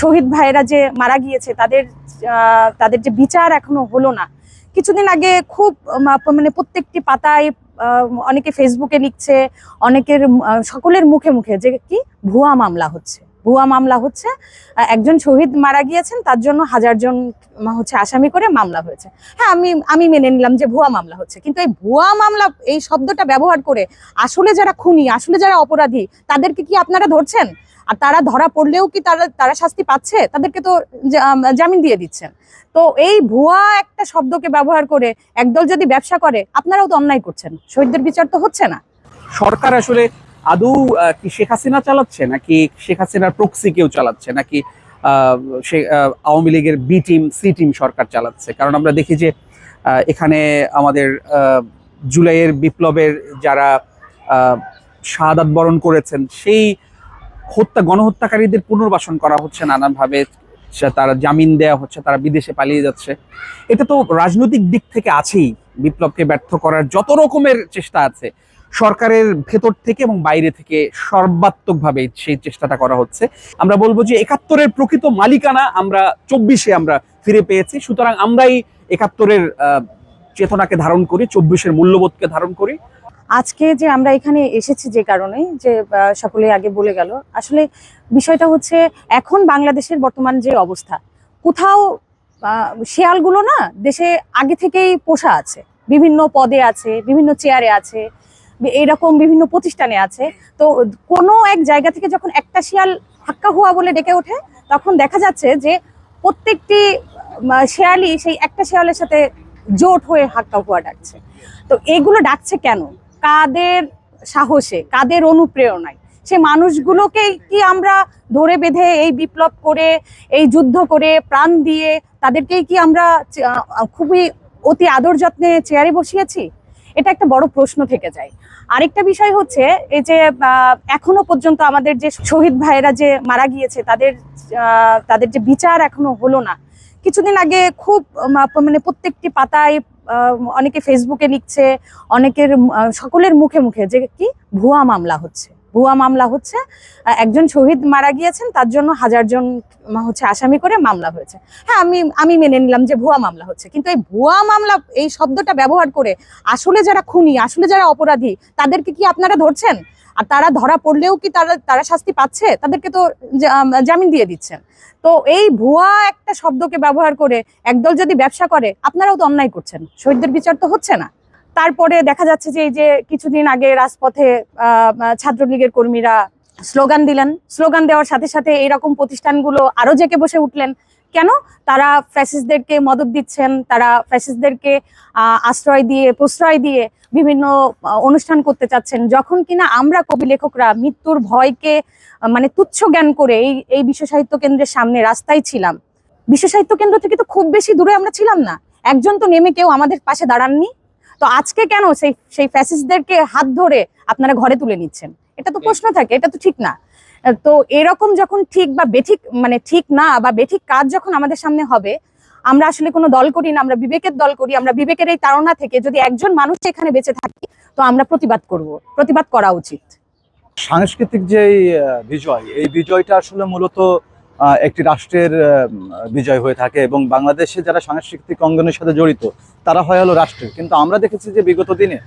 শহীদ ভাইয়েরা যে মারা গিয়েছে, তাদের তাদের যে বিচার এখনও হলো না। কিছুদিন আগে খুব মানে প্রত্যেকটি পাতায় অনেকে ফেসবুকে লিখছে, অনেকের সকলের মুখে মুখে যে কি ভুয়া মামলা হচ্ছে। ভুয়া মামলা হচ্ছে একজন শহীদ মারা গিয়েছেন, তার জন্য হাজার জন হচ্ছে আসামি করে মামলা হয়েছে। হ্যাঁ আমি আমি মেনে নিলাম যে ভুয়া মামলা হচ্ছে, কিন্তু এই ভুয়া মামলা, এই শব্দটা ব্যবহার করে আসলে যারা খুনি, আসলে যারা অপরাধী, তাদেরকে কি আপনারা ধরছেন? আর তারা ধরা পড়লেও কি তারা তারা শাস্তি পাচ্ছে? তাদেরকে তো জামিন দিয়ে দিচ্ছেন। তো এই ভুয়া একটা শব্দকে ব্যবহার করে একদল যদি ব্যবসা করে, আপনারাও তো অন্যায় করছেন, শহীদদের বিচার তো হচ্ছে না। সরকার আসলে আদৌ কি শেখ হাসিনা চালাচ্ছে নাকি শেখ হাসিনার প্রক্সি কেউ চালাচ্ছে নাকি সে আওয়ামী লীগের বি টিম সি টিম সরকার চালাচ্ছে? কারণ আমরা দেখি যে এখানে আমাদের জুলাইয়ের বিপ্লবের যারা শাহাদাত বরণ করেছেন, সেই হত্যা, গণহত্যাকারীদের পুনর্বাসন করা হচ্ছে নানানভাবে। তারা জামিন দেওয়া হচ্ছে, তারা বিদেশে পালিয়ে যাচ্ছে। এটা তো রাজনৈতিক দিক থেকে আছেই। বিপ্লবকে ব্যর্থ করার যত রকমের চেষ্টা আছে সরকারের ভেতর থেকে এবং বাইরে থেকে সর্বাত্মকভাবে সেই চেষ্টাটা করা হচ্ছে। আমরা বলব যে একাত্তরের প্রকৃত মালিকানা আমরা চব্বিশে আমরা ফিরে পেয়েছি। সুতরাং আমরাই একাত্তরের চেতনাকে ধারণ করি, চব্বিশের মূল্যবোধকে ধারণ করি। আজকে যে আমরা এখানে এসেছি যে কারণে, যে সকলে আগে বলে গেল, আসলে বিষয়টা হচ্ছে এখন বাংলাদেশের বর্তমান যে অবস্থা, কোথাও শেয়ালগুলো না দেশে আগে থেকেই পোষা আছে। বিভিন্ন পদে আছে, বিভিন্ন চেয়ারে আছে এরকম বিভিন্ন প্রতিষ্ঠানে আছে। তো কোনো এক জায়গা থেকে যখন একটা শিয়াল হাক্কা হুয়া বলে ডেকে ওঠে, তখন দেখা যাচ্ছে যে প্রত্যেকটি শেয়ালই সেই একটা শেয়ালের সাথে জোট হয়ে হাক্কা হুয়া ডাকছে। তো এগুলো ডাকছে কেন? কাদের সাহসে? কাদের অনুপ্রেরণায়? সে মানুষগুলোকে কি আমরা ধরে বেঁধে এই বিপ্লব করে, এই যুদ্ধ করে প্রাণ দিয়ে তাদেরকেই কি আমরা খুবই অতি আদর যত্নে চেয়ারে বসিয়েছি? এটা একটা বড় প্রশ্ন থেকে যায়। আরেকটা বিষয় হচ্ছে, এই যে এখনও পর্যন্ত আমাদের যে শহীদ ভাইয়েরা যে মারা গিয়েছে, তাদের তাদের যে বিচার এখনও হলো না। কিছুদিন আগে খুব মানে প্রত্যেকটি পাতায় অনেকে ফেসবুকে লিখছে, অনেকের সকলের মুখে মুখে যে কি? ভুয়া মামলা হচ্ছে। ভুয়া মামলা হচ্ছে একজন শহীদ মারা গিয়েছেন, তার জন্য হাজার জন হচ্ছে আসামি করে মামলা হয়েছে। হ্যাঁ আমি আমি মেনে নিলাম যে ভুয়া মামলা হচ্ছে, কিন্তু এই ভুয়া মামলা, এই শব্দটা ব্যবহার করে আসলে যারা খুনি, আসলে যারা অপরাধী, তাদেরকে কি আপনারা ধরছেন? আর তারা ধরা পড়লেও কি তারা তারা শাস্তি পাচ্ছে? তাদেরকে তো জামিন দিয়ে দিচ্ছেন। তো এই ভুয়া একটা শব্দকে ব্যবহার করে একদল যদি ব্যবসা করে, আপনারাও তো অন্যায় করছেন। শহীদদের বিচার তো হচ্ছে না। তারপরে দেখা যাচ্ছে যে এই যে কিছুদিন আগে রাজপথে ছাত্রলীগের কর্মীরা স্লোগান দিলেন। স্লোগান দেওয়ার সাথে সাথে এইরকম প্রতিষ্ঠানগুলো আরও জেকে বসে উঠলেন। কেন? তারা ফ্যাসিস্টদেরকে মদত দিচ্ছেন তারা ফ্যাসিস্টদেরকে আহ, আশ্রয় দিয়ে প্রশ্রয় দিয়ে বিভিন্ন অনুষ্ঠান করতে চাচ্ছেন। যখন কিনা আমরা কবি লেখকরা মৃত্যুর ভয়কে মানে তুচ্ছ জ্ঞান করে এই এই বিশ্ব সাহিত্য কেন্দ্রের সামনে রাস্তায় ছিলাম। বিশ্ব সাহিত্য কেন্দ্র থেকে তো খুব বেশি দূরে আমরা ছিলাম না। একজন তো নেমে কেউ আমাদের পাশে দাঁড়াননি। তো আজকে কেন সেই সেই ফ্যাসিস্টদেরকে হাত ধরে আপনারা ঘরে তুলে নিচ্ছেন? এটা তো প্রশ্ন থাকে এটা তো ঠিক না। তো এরকম যখন ঠিক বা বেঠিক মানে ঠিক না বা বেঠিক কাজ যখন আমাদের সামনে হবে আমরা আসলে কোনো দল করি না আমরা বিবেকের দল করি আমরা বিবেকের এই তাড়না থেকে যদি একজন মানুষ এখানে বেঁচে থাকি তো আমরা প্রতিবাদ করব। প্রতিবাদ করা উচিত। সাংস্কৃতিক যে বিজয় এই বিজয়টা আসলে মূলত একটি রাষ্ট্রের বিজয় হয়ে থাকে এবং বাংলাদেশে যারা সাংস্কৃতিক অঙ্গনের সাথে জড়িত, তারা হয় হলো রাষ্ট্রের। কিন্তু আমরা দেখেছি যে বিগত দিনে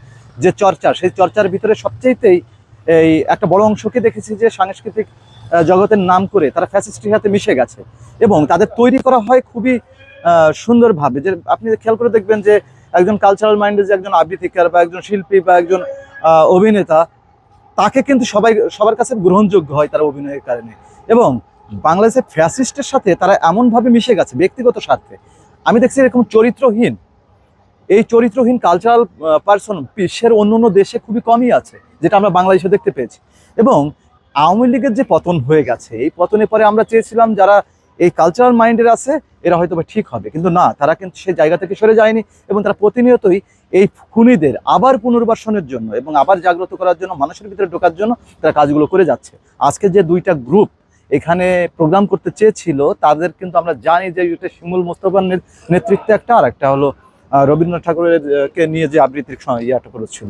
যে চর্চা, সেই চর্চার ভিতরে সবচেয়েতেই এই একটা বড় অংশকে দেখেছি যে সাংস্কৃতিক জগতের নাম করে তারা ফ্যাসিস্টির সাথে মিশে গেছে এবং তাদের তৈরি করা হয় খুবই সুন্দরভাবে। যে আপনি খেয়াল করে দেখবেন যে একজন কালচারাল মাইন্ডের যে একজন আবৃত্তিকার বা একজন শিল্পী বা একজন অভিনেতা, তাকে কিন্তু সবাই, সবার কাছে গ্রহণযোগ্য হয় তার অভিনয়ের কারণে। এবং বাংলাদেশের ফ্যাসিস্টের সাথে তারা এমনভাবে মিশে গেছে, ব্যক্তিগত স্বার্থে। আমি দেখছি এরকম চরিত্রহীন। এই চরিত্রহীন কালচারাল পার্সন বিশ্বের অন্য অন্য দেশে খুবই কমই আছে, যেটা আমরা বাংলাদেশে দেখতে পেয়েছি। এবং আওয়ামী লীগের যে পতন হয়ে গেছে, এই পতনের পরে আমরা চেয়েছিলাম যারা এই কালচারাল মাইন্ডের আছে, এরা হয়তো ঠিক হবে। কিন্তু না, তারা কিন্তু সেই জায়গা থেকে সরে যায়নি এবং তারা প্রতিনিয়তই এই খুনিদের আবার পুনর্বাসনের জন্য এবং আবার জাগ্রত করার জন্য, মানুষের ভিতরে ঢোকার জন্য তারা কাজগুলো করে যাচ্ছে। আজকে যে দুইটা গ্রুপ এখানে প্রোগ্রাম করতে চেয়েছিল, তাদের কিন্তু আমরা জানি যে এটা শিমুল মোস্তফার নেতৃত্বে একটা, আর একটা হলো রবীন্দ্রনাথ ঠাকুরের কে নিয়ে যে আবৃত্তির ইয়াটা করেছিল।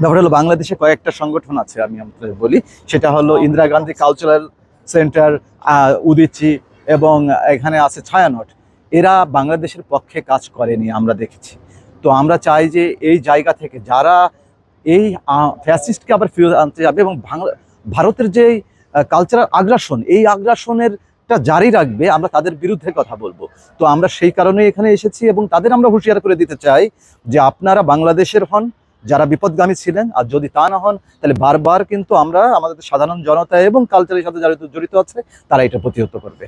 ব্যাপার হলো বাংলাদেশে কয়েকটা সংগঠন আছে, আমি আপনাদের বলি। সেটা হলো ইন্দিরা গান্ধী কালচারাল সেন্টার উদিচি এবং এখানে আছে ছায়ানট। এরা বাংলাদেশের পক্ষে কাজ করেনি, আমরা দেখেছি। তো আমরা চাই যে এই জায়গা থেকে যারা এই ফ্যাসিস্টকে আবার ফিরে আনতে যাবে এবং ভারতের যে কালচারাল আগ্রাসন, এই আগ্রাসনেরটা জারি রাখবে, আমরা তাদের বিরুদ্ধে কথা বলব। তো আমরা সেই কারণে এখানে এসেছি এবং তাদের আমরা হুঁশিয়ার করে দিতে চাই যে আপনারা বাংলাদেশের হন, যারা বিপদগামী ছিলেন, আর যদি তা না হন, তাহলে বারবার কিন্তু আমরা আমাদের সাধারণ জনতা এবং কালচারের সাথে যারা জড়িত আছে, তারা এটা প্রতিহত করবে।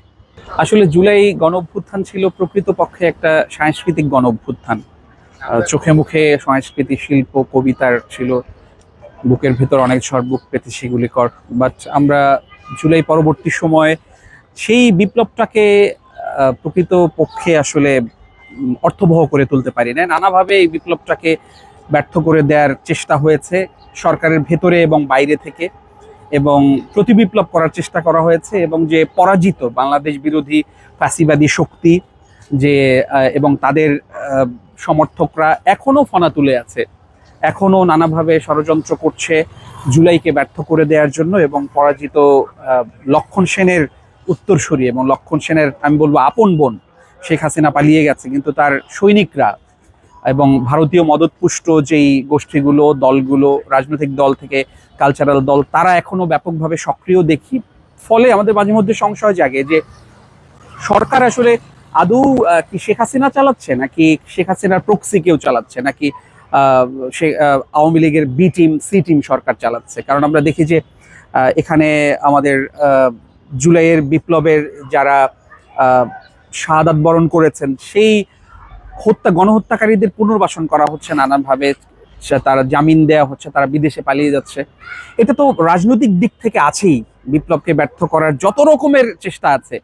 আসলে জুলাই গণ অভ্যুত্থান ছিল প্রকৃতপক্ষে একটা সাংস্কৃতিক গণ অভ্যুত্থান চোখে মুখে সংস্কৃতি, শিল্প, কবিতার ছিল বুকের ভেতর অনেক ঝড় বুক পেতে সেগুলি কর। বাট আমরা জুলাই পরবর্তী সময়ে সেই বিপ্লবটাকে প্রকৃত পক্ষে আসলে অর্থবহ করে তুলতে পারি না নানাভাবে এই বিপ্লবটাকে ব্যর্থ করে দেওয়ার চেষ্টা হয়েছে সরকারের ভেতরে এবং বাইরে থেকে। এবং প্রতিবিপ্লব করার চেষ্টা করা হয়েছে এবং যে পরাজিত বাংলাদেশ বিরোধী ফ্যাসিবাদী শক্তি যে এবং তাদের সমর্থকরা এখনও ফনা তুলে আছে এখনও নানাভাবে ষড়যন্ত্র করছে জুলাইকে ব্যর্থ করে দেওয়ার জন্য এবং পরাজিত লক্ষণ সেনের উত্তরসূরি এবং লক্ষণ সেনের, আমি বলব আপন বোন শেখ হাসিনা পালিয়ে গেছে, কিন্তু তার সৈনিকরা এবং ভারতীয় মদতপুষ্ট যেই গোষ্ঠীগুলো, দলগুলো, রাজনৈতিক দল থেকে কালচারাল দল, তারা এখনও ব্যাপকভাবে সক্রিয় দেখি, ফলে আমাদের মাঝে মধ্যে সংশয় জাগে যে সরকার আসলে আদৌ কি শেখ হাসিনা চালাচ্ছে নাকি শেখ হাসিনার প্রক্সি কেউ চালাচ্ছে নাকি সে আওয়ামী লীগের বি টিম সি টিম সরকার চালাচ্ছে। কারণ আমরা দেখি যে এখানে আমাদের জুলাইয়ের বিপ্লবের যারা শাহাদাত বরণ করেছেন, সেই হত্যা, গণহত্যাকারীদের পুনর্বাসন করা হচ্ছে নানানভাবে। তারা জামিন দেওয়া হচ্ছে, তারা বিদেশে পালিয়ে যাচ্ছে। এটা তো রাজনৈতিক দিক থেকে আছেই। বিপ্লবকে ব্যর্থ করার যত রকমের চেষ্টা আছে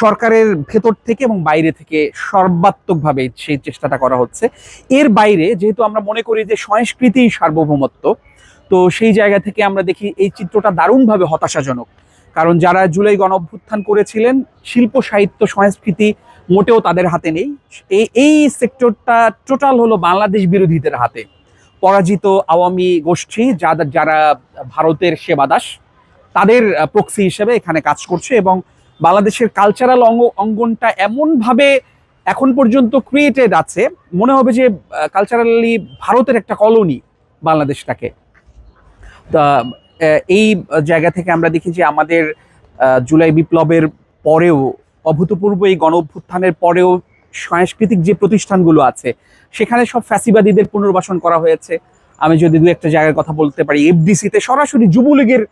সরকারের ভেতর থেকে এবং বাইরে থেকে সর্বাত্মকভাবে সেই চেষ্টাটা করা হচ্ছে। এর বাইরে যেহেতু আমরা মনে করি যে সংস্কৃতি সার্বভৌমত্ব, তো সেই জায়গা থেকে আমরা দেখি এই চিত্রটা দারুণভাবে হতাশাজনক। কারণ যারা জুলাই গণ অভ্যুত্থান করেছিলেন, শিল্প, সাহিত্য, সংস্কৃতি মোটেও তাদের হাতে নেই। এই সেক্টরটা টোটাল হলো বাংলাদেশ বিরোধীদের হাতে। পরাজিত আওয়ামী গোষ্ঠী যারা যারা ভারতের সেবাদাস, তাদের প্রক্সি হিসেবে এখানে কাজ করছে এবং বাংলাদেশের কালচারাল অঙ্গ, অঙ্গনটা এমনভাবে এখন পর্যন্ত ক্রিয়েটেড আছে, মনে হবে যে কালচারালি ভারতের একটা কলোনি বাংলাদেশটাকে। তা এই জায়গা থেকে আমরা দেখি যে আমাদের জুলাই বিপ্লবের পরেও, অভূতপূর্ব এই গণ অভ্যুত্থানের পরেও সাংস্কৃতিক যে প্রতিষ্ঠানগুলো আছে, সেখানে সব ফ্যাসিবাদীদের পুনর্বাসন করা হয়েছে। আমি যদি দু একটা জায়গার কথা বলতে পারি এফডিসিতে সরাসরি যুবলীগের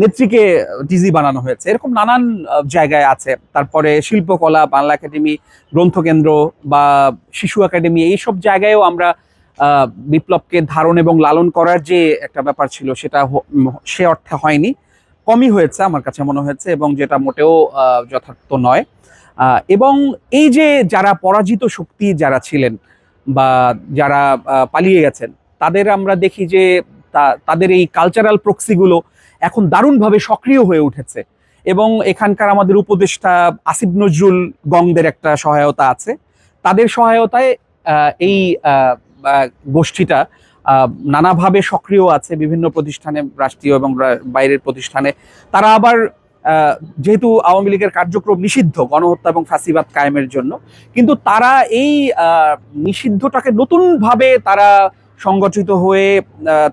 নেত্রীকে টিজি বানানো হয়েছে। এরকম নানান জায়গায় আছে। তারপরে শিল্পকলা, বাংলা একাডেমি, গ্রন্থকেন্দ্র বা শিশু একাডেমি, এইসব জায়গায়ও আমরা বিপ্লবকে ধারণ এবং লালন করার যে একটা ব্যাপার ছিল, সেটা সে অর্থে হয়নি। কমই হয়েছে আমার কাছে মনে হয়েছে এবং যেটা মোটেও যথার্থ নয়। এবং এই যে যারা পরাজিত শক্তি যারা ছিলেন বা যারা পালিয়ে গেছেন, তাদের আমরা দেখি যে তাদের এই কালচারাল প্রক্সিগুলো এখন দারুণভাবে সক্রিয় হয়ে উঠেছে। এবং এখানকার আমাদের উপদেষ্টা আসিফ নজরুল গংদের একটা সহায়তা আছে। তাদের সহায়তায় এই গোষ্ঠীটা নানাভাবে সক্রিয় আছে বিভিন্ন প্রতিষ্ঠানে, রাষ্ট্রীয় এবং বাইরের প্রতিষ্ঠানে। তারা আবার যেহেতু আওয়ামী লীগের কার্যক্রম নিষিদ্ধ, গণহত্যা এবং ফাঁসিবাদ কায়েমের জন্য, কিন্তু তারা এই নিষিদ্ধটাকে নতুনভাবে তারা সংগঠিত হয়ে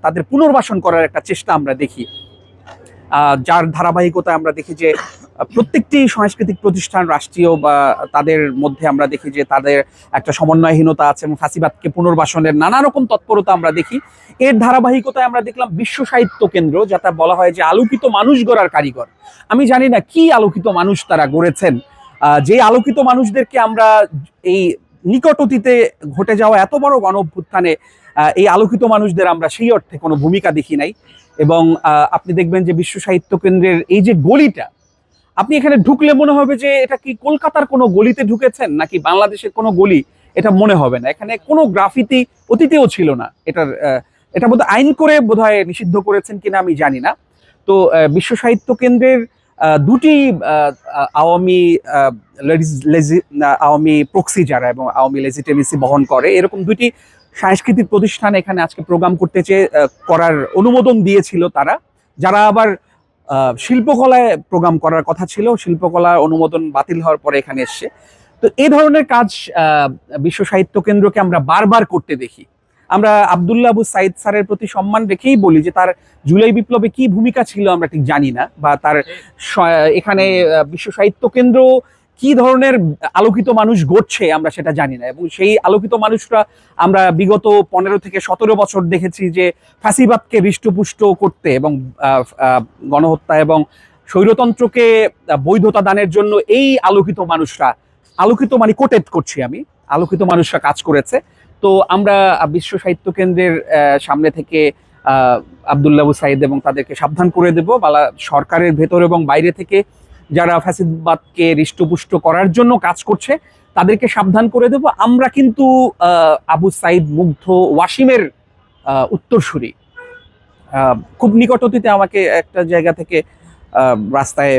তাদের পুনর্বাসন করার একটা চেষ্টা আমরা দেখি। যার ধারাবাহিকতায় আমরা দেখি যে, প্রত্যেকটি সাংস্কৃতিক প্রতিষ্ঠান রাষ্ট্রীয় বা তাদের মধ্যে আমরা দেখি যে, তাদের একটা সমন্বয়হীনতা আছে এবং ফাঁসিবাদকে পুনর্বাসনের নানা রকম তৎপরতা আমরা দেখি। এর ধারাবাহিকতায় আমরা দেখলাম বিশ্ব সাহিত্য কেন্দ্র, যাতে বলা হয় যে, আলোকিত মানুষ গড়ার কারিগর। আমি জানি না কি আলোকিত মানুষ তারা গড়েছেন। যে আলোকিত মানুষদেরকে আমরা এই নিকট অতীতে ঘটে যাওয়া এত বড় গণ এই আলোকিত মানুষদের আমরা সেই অর্থে কোনো ভূমিকা দেখি নাই। এবং আপনি দেখবেন যে বিশ্ব সাহিত্য কেন্দ্রের এই যে গলিটা, আপনি এখানে ঢুকলে মনে হবে যে এটা কি কলকাতার কোনো গলিতে ঢুকেছেন নাকি বাংলাদেশের কোনো গলি, এটা মনে হবে না। এখানে কোনো গ্রাফিতি অতীতেও ছিল না। এটার এটা বোধহয় আইন করে বোধহয় নিষিদ্ধ করেছেন কিনা আমি জানি না। তো বিশ্ব সাহিত্য কেন্দ্রের দুটি আওয়ামী লেজি- আওয়ামী প্রক্সি যারা এবং আওয়ামী লেজিটেমেসি বহন করে, এরকম দুটি সাংস্কৃতিক প্রতিষ্ঠান এখানে আজকে প্রোগ্রাম করতে চেয়ে করার অনুমোদন দিয়েছিল তারা। যারা আবার শিল্পকলায় প্রোগ্রাম করার কথা ছিল শিল্পকলা অনুমোদন বাতিল হওয়ার পরে এখানে এসছে। তো এই ধরনের কাজ বিশ্ব সাহিত্য কেন্দ্রকে আমরা বারবার করতে দেখি। আমরা আবদুল্লাহ আবু সাইদ স্যারের প্রতি সম্মান রেখেই বলি যে তার জুলাই বিপ্লবে কি ভূমিকা ছিল আমরা ঠিক জানি না, বা তার এখানে বিশ্ব সাহিত্য কেন্দ্র কি ধরনের আলোকিত মানুষ গড়ছে আমরা সেটা জানি না। এবং সেই আলোকিত মানুষরা আমরা বিগত পনেরো থেকে সতেরো বছর দেখেছি যে ফাঁসিবাদকে হৃষ্টপুষ্ট করতে এবং গণহত্যা এবং স্বৈরতন্ত্রকে বৈধতা দানের জন্য এই আলোকিত মানুষরা আলোকিত মানে কোটেট করছি আমি আলোকিত মানুষরা কাজ করেছে। তো আমরা বিশ্ব সাহিত্য কেন্দ্রের সামনে থেকে আহ, আবদুল্লাহ আবু সাইদ এবং তাদেরকে সাবধান করে দেব। বালা সরকারের ভেতর এবং বাইরে থেকে যারা ফ্যাসিবাদকে হৃষ্টপুষ্ট করার জন্য কাজ করছে, তাদেরকে সাবধান করে দেব। আমরা কিন্তু আবু সাইদ মুগ্ধ ওয়াসিমের উত্তরসূরি। খুব নিকট অতীতে আমাকে একটা জায়গা থেকে রাস্তায়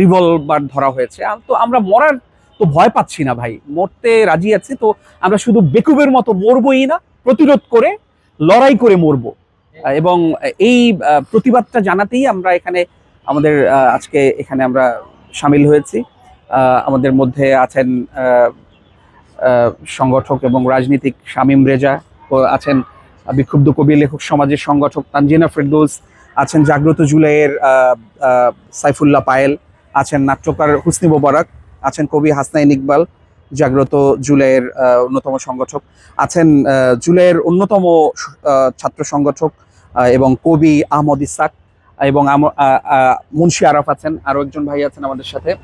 রিভলভার ধরা হয়েছে। তো আমরা মরার তো ভয় পাচ্ছি না ভাই। মরতে রাজি আছি, তো আমরা শুধু বেকুবের মতো মরবই না, প্রতিরোধ করে, লড়াই করে মরবো। এবং এই প্রতিবাদটা জানাতেই আমরা এখানে আমাদের আজকে এখানে আমরা সামিল হয়েছি। আমাদের মধ্যে আছেন সংগঠক এবং রাজনীতিক শামীম রেজা আছেন বিক্ষুব্ধ কবি লেখক সমাজের সংগঠক তানজিনা ফেরদৌস, আছেন জাগ্রত জুলাইয়ের সাইফুল্লাহ পায়েল, আছেন নাট্যকার হুসনি মোবারক, আছেন কবি হাসনাইন ইকবাল, জাগ্রত জুলাইয়ের অন্যতম সংগঠক, আছেন জুলাইয়ের অন্যতম ছাত্র সংগঠক এবং কবি আহমদ ইসাক এবং মুন্সি আরাফ আছেন আরও একজন ভাই আছেন আমাদের সাথে,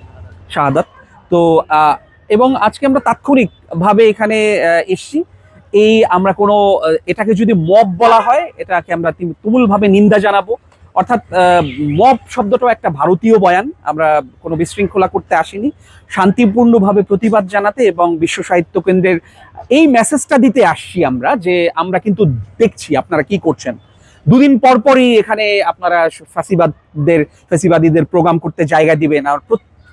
শাহাদাত। তো এবং আজকে আমরা তাৎক্ষণিকভাবে এখানে এসছি। এই আমরা কোনো এটাকে যদি মব বলা হয়, এটাকে আমরা তিম- তুমুলভাবে নিন্দা জানাব। অর্থাৎ মব শব্দটাও একটা ভারতীয় বয়ান, আমরা কোনো বিশৃঙ্খলা করতে আসিনি। শান্তিপূর্ণভাবে প্রতিবাদ জানাতে এবং বিশ্ব সাহিত্য কেন্দ্রের এই মেসেজটা দিতে আসছি আমরা যে আমরা কিন্তু দেখছি আপনারা কি করছেন। দুদিন পর পরই এখানে আপনারা ফাঁসিবাদদের, ফাঁসিবাদীদের প্রোগ্রাম করতে জায়গা দিবেন। আর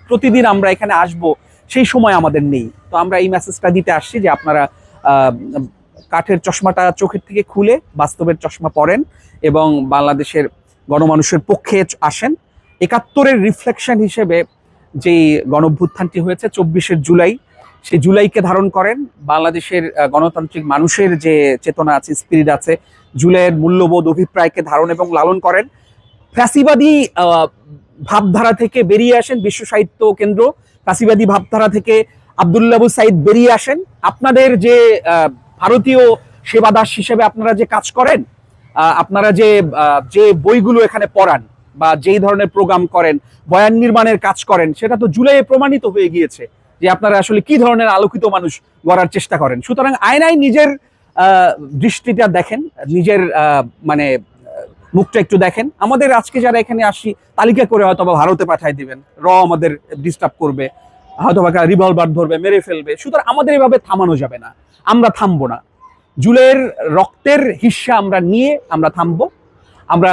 প্রতিদিন আমরা এখানে আসব, সেই সময় আমাদের নেই। তো আমরা এই মেসেজটা দিতে আসছি যে আপনারা কাঠের চশমাটা চোখের থেকে খুলে বাস্তবের চশমা পরেন এবং বাংলাদেশের গণমানুষের পক্ষে আসেন। একাত্তরের রিফ্লেকশন হিসেবে যেই গণভ্যুত্থানটি হয়েছে চব্বিশের জুলাই সেই জুলাইকে ধারণ করেন। বাংলাদেশের গণতান্ত্রিক মানুষের যে চেতনা আছে স্পিরিট আছে, জুলাইয়ের মূল্যবোধ, অভিপ্রায়কে ধারণ এবং লালন করেন। ফ্যাসিবাদী ভাবধারা থেকে বেরিয়ে আসেন বিশ্ব সাহিত্য কেন্দ্র। ফ্যাসিবাদী ভাবধারা থেকে আবদুল্লাবু সাইদ বেরিয়ে আসেন। আপনাদের যে ভারতীয় সেবাদাস হিসেবে আপনারা যে কাজ করেন আপনারা যে যে বইগুলো এখানে পড়ান বা যেই ধরনের প্রোগ্রাম করেন, বয়ান নির্মাণের কাজ করেন, সেটা তো জুলাইয়ে প্রমাণিত হয়ে গিয়েছে। যে আপনারা আসলে কি ধরনের আলোকিত মানুষ গড়ার চেষ্টা করেন। সুতরাং আয়নায় নিজের দৃষ্টিটা দেখেন, নিজের মানে মুখটা একটু দেখেন। আমাদের আজকে যারা এখানে আসি, তালিকা করে হয়তো বা ভারতে পাঠায় দিবেন। র আমাদের ডিস্টার্ব করবে হয়তো বা রিভলভার ধরবে, মেরে ফেলবে। সুতরাং আমাদের এভাবে থামানো যাবে না। আমরা থামবো না। জুলের রক্তের হিস্সা আমরা নিয়ে আমরা থামবো। আমরা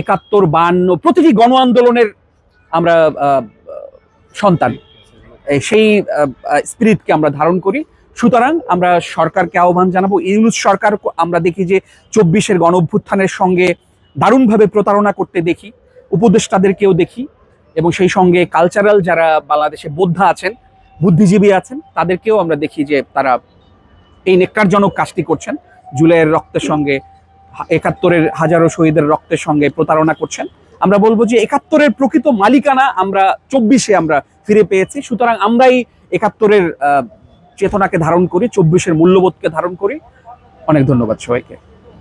একাত্তর বান্ন প্রতিটি গণ আন্দোলনের আমরা সন্তান। সেই স্পিরিটকে আমরা ধারণ করি। সুতরাং আমরা সরকারকে আহ্বান জানাব, ইউনুস সরকার আমরা দেখি যে চব্বিশের গণ অভ্যুত্থানের সঙ্গে দারুণভাবে প্রতারণা করতে দেখি, উপদেষ্টাদেরকেও দেখি এবং সেই সঙ্গে কালচারাল যারা বাংলাদেশে বোদ্ধা আছেন, বুদ্ধিজীবী আছেন, তাদেরকেও আমরা দেখি যে তারা এই নেককারজনক কাজটি করছেন। জুলাইয়ের রক্তের সঙ্গে, একাত্তরের হাজারো শহীদের রক্তের সঙ্গে প্রতারণা করছেন। আমরা বলব যে একাত্তরের প্রকৃত মালিকানা আমরা চব্বিশে আমরা ফিরে পেয়েছি। সুতরাং আমরাই একাত্তরের চেতনাকে ধারণ করি, চব্বিশের মূল্যবোধকে ধারণ করি। অনেক ধন্যবাদ সবাইকে।